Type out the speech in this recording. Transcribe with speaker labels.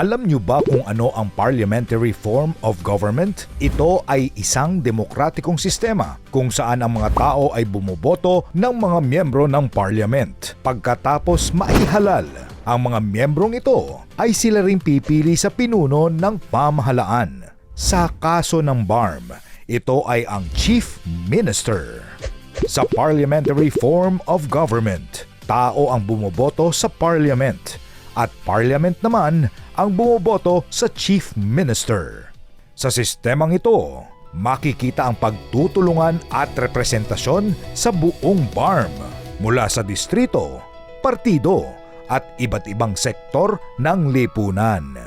Speaker 1: Alam niyo ba kung ano ang parliamentary form of government? Ito ay isang demokratikong sistema kung saan ang mga tao ay bumoboto ng mga miyembro ng parliament. Pagkatapos maihalal, ang mga miyembrong ito ay sila ring pipili sa pinuno ng pamahalaan. Sa kaso ng BARM, ito ay ang Chief Minister. Sa parliamentary form of government, tao ang bumoboto sa parliament at parliament naman ang bumoboto sa chief minister. Sa sistemang ito, makikita ang pagtutulungan at representasyon sa buong BARM mula sa distrito, partido at iba't ibang sektor ng lipunan.